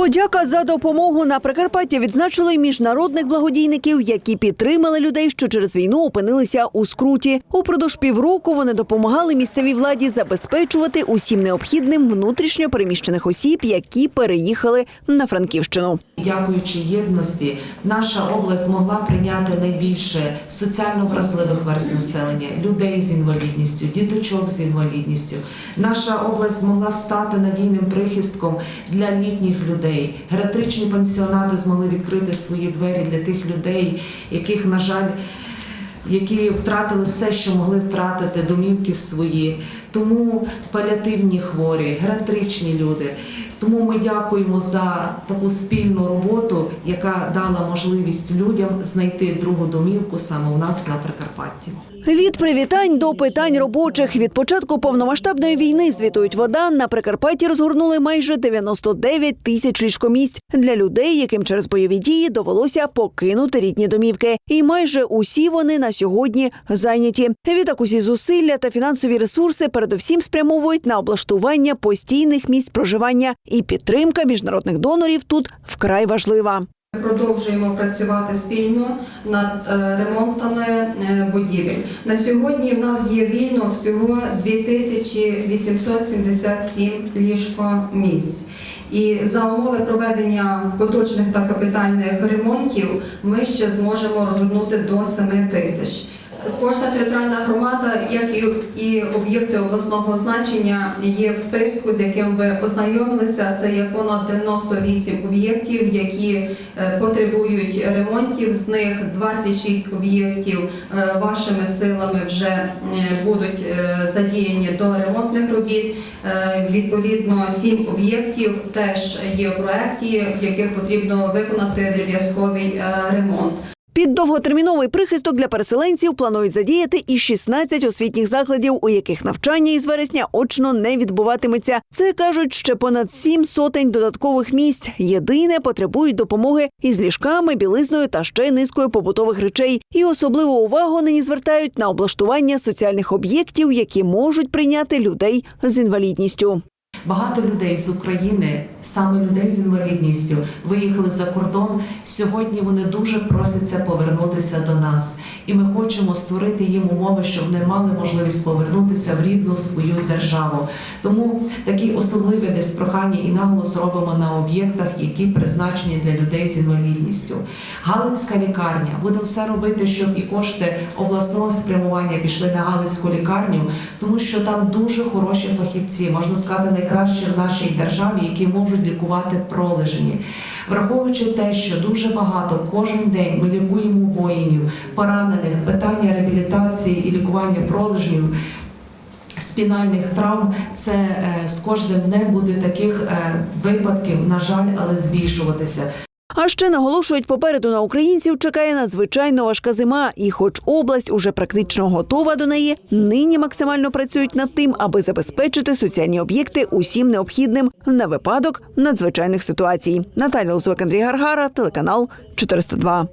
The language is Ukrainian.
Подяка за допомогу на Прикарпатті відзначили міжнародних благодійників, які підтримали людей, що через війну опинилися у скруті. Упродовж півроку вони допомагали місцевій владі забезпечувати усім необхідним внутрішньо переміщених осіб, які переїхали на Франківщину. Дякуючи єдності, наша область змогла прийняти найбільше соціально вразливих верст населення, людей з інвалідністю, діточок з інвалідністю. Наша область змогла стати надійним прихистком для літніх людей. Гератричні пансіонати змогли відкрити свої двері для тих людей, яких, на жаль, які втратили все, що могли втратити, домівки свої. Тому паліативні хворі, гератричні люди. Тому ми дякуємо за таку спільну роботу, яка дала можливість людям знайти другу домівку саме у нас на Прикарпатті. Від привітань до питань робочих від початку повномасштабної війни звітують вода на Прикарпатті розгорнули майже 99 тисяч ліжкомісць для людей, яким через бойові дії довелося покинути рідні домівки. І майже усі вони на сьогодні зайняті. Відтак усі зусилля та фінансові ресурси передусім спрямовують на облаштування постійних місць проживання, і підтримка міжнародних донорів тут вкрай важлива. Продовжуємо працювати спільно над е, ремонтами е, будівель. На сьогодні в нас є вільно всього 2877 ліжко-місць. І за умови проведення поточних та капітальних ремонтів ми ще зможемо розгорнути до 7 тисяч. Кожна територіальна громада, як і, і об'єкти обласного значення, є в списку, з яким ви ознайомилися. Це є понад 98 об'єктів, які е, потребують ремонтів. З них 26 об'єктів е, вашими силами вже е, будуть задіяні до ремонтних робіт. Відповідно, 7 об'єктів теж є в проекті, в яких потрібно виконати дріб'язковий е, ремонт. Під довготерміновий прихисток для переселенців планують задіяти і 16 освітніх закладів, у яких навчання із вересня очно не відбуватиметься. Це кажуть ще понад сім сотень додаткових місць. Єдине потребують допомоги із ліжками, білизною та ще низкою побутових речей. І особливу увагу нині звертають на облаштування соціальних об'єктів, які можуть прийняти людей з інвалідністю. Багато людей з України, саме людей з інвалідністю, виїхали за кордон. Сьогодні вони дуже просяться повернутися до нас, і ми хочемо створити їм умови, щоб вони мали можливість повернутися в рідну свою державу. Тому такі особливі десь прохання і наголос робимо на об'єктах, які призначені для людей з інвалідністю. Галицька лікарня будемо все робити, щоб і кошти обласного спрямування пішли на Галицьку лікарню, тому що там дуже хороші фахівці, можна сказати, найкращі в нашій державі, які можуть лікувати пролежні. Враховуючи те, що дуже багато кожен день ми лікуємо воїнів, поранених, питання реабілітації і лікування пролежнів. Спінальних травм це е, з кожним днем буде таких е, випадків, на жаль, але збільшуватися. А ще наголошують, попереду на українців чекає надзвичайно важка зима, і, хоч область уже практично готова до неї, нині максимально працюють над тим, аби забезпечити соціальні об'єкти усім необхідним на випадок надзвичайних ситуацій. Наталя Лозвик, Андрій Гаргара, телеканал 402.